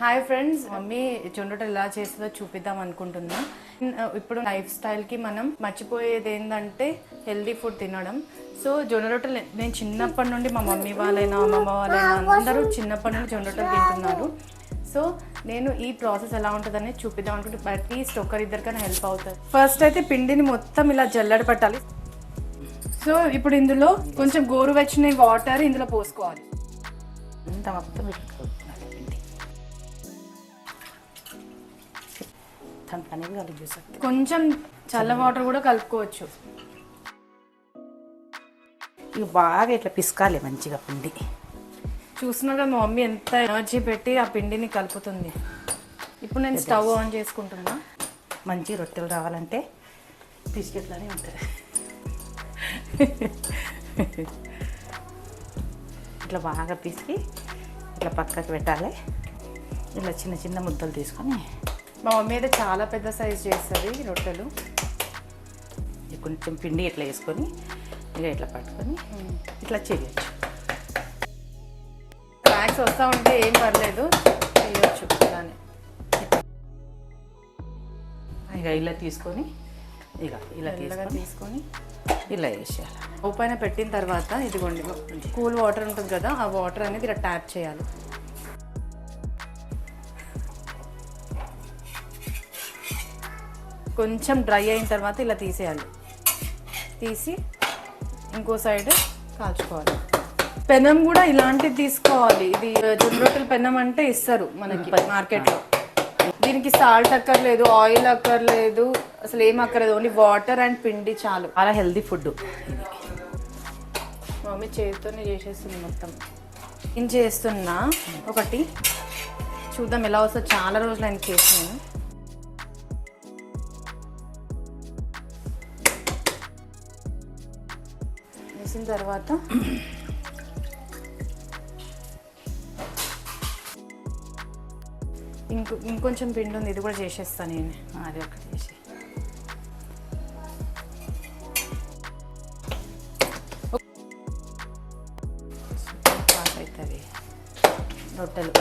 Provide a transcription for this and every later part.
Hi friends mummy జొండట ఎలా చేస్తుందో చూపిద్దాం అనుకుంటున్నా. ఇప్పుడు లైఫ్ స్టైల్కి మనం మర్చిపోయేది ఏంటంటే హెల్దీ ఫుడ్ తినడం. సో జొన్న రొట్టెలు నేను చిన్నప్పటి నుండి మా మమ్మీ వాళ్ళైనా అమ్మమ్మ వాళ్ళైనా అందరూ చిన్నప్పటి నుండి జొన్న రొట్టెలు తింటున్నారు. సో నేను ఈ ప్రాసెస్ ఎలా ఉంటుందని చూపిద్దాం అనుకుంటున్నా. అట్లీస్ట్ ఒకరిద్దరికైనా హెల్ప్ అవుతుంది ఫస్ట్ అయితే పిండిని మొత్తం ఇలా జల్లడ పట్టాలి. సో ఇప్పుడు ఇందులో కొంచెం గోరువెచ్చని వాటర్ ఇందులో పోసుకోవాలి. ఇంత మొత్తం పని కలిగి చూసారు కొంచెం చల్ల వాటర్ కూడా కలుపుకోవచ్చు. ఇవి బాగా ఇట్లా పిసకాలి మంచిగా పిండి. చూస్తున్నారు కదా మా మమ్మీ ఎంత ఎనర్జీ పెట్టి ఆ పిండిని కలుపుతుంది. ఇప్పుడు నేను స్టవ్ ఆన్ చేసుకుంటున్నా. మంచి రొట్టెలు రావాలంటే బిస్కెట్లానే ఉంటుంది. ఇట్లా బాగా పిసికి ఇట్లా పక్కకి పెట్టాలి. ఇట్లా చిన్న చిన్న ముద్దలు తీసుకొని మా మమ్మీ అయితే చాలా పెద్ద సైజ్ చేస్తుంది రొట్టెలు. కొంచెం పిండి ఇట్లా వేసుకొని ఇక ఇట్లా పట్టుకొని ఇట్లా చేయొచ్చు. స్నాక్స్ వస్తూ ఉంటే ఏం పర్లేదు చేయొచ్చు ఇలానే. ఇక ఇలా తీసుకొని ఇక ఇలా తీసుకొని తీసుకొని. ఇలా వేసేయాలి. ఓ పైన పెట్టిన తర్వాత ఇదిగోండి కూల్ వాటర్ ఉంటుంది కదా ఆ వాటర్ అనేది ఇలా ట్యాప్ చేయాలి. కొంచెం డ్రై అయిన తర్వాత ఇలా తీసేయాలి. తీసి ఇంకో సైడ్ కాల్చుకోవాలి. పెనం కూడా ఇలాంటిది తీసుకోవాలి. ఇది జొన్న రొట్టెల పెనం అంటే ఇస్తారు మనకి మార్కెట్లో. దీనికి సాల్ట్ అక్కర్లేదు ఆయిల్ అక్కర్లేదు అసలు ఏం అక్కర్లేదు. ఓన్లీ వాటర్ అండ్ పిండి చాలు. చాలా హెల్దీ ఫుడ్. మమ్మీ చేతితోనే చేసేస్తుంది మొత్తం. నేను చేస్తున్నా? ఒకటి. చూద్దాం ఎలా వస్తుందో. చాలా రోజులు ఆయన చేసి నేను వేసిన తర్వాత ఇంకో ఇంకొంచెం పిండి ఉంది ఇది కూడా చేసేస్తాను నేను. అది ఒకటి చేసి. పాస్ అవుతుంది. రొట్టెలు.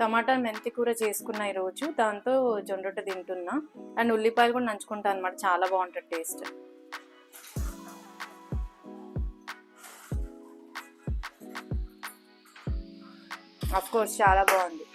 టమాటా మెంతి కూర చేసుకున్న ఈరోజు దాంతో జొండొట్ట తింటున్నా. అండ్ ఉల్లిపాయలు కూడా నంచుకుంటా అనమాట చాలా బాగుంటుంది టేస్ట్. అఫ్ కోర్స్ చాలా బాగుంది.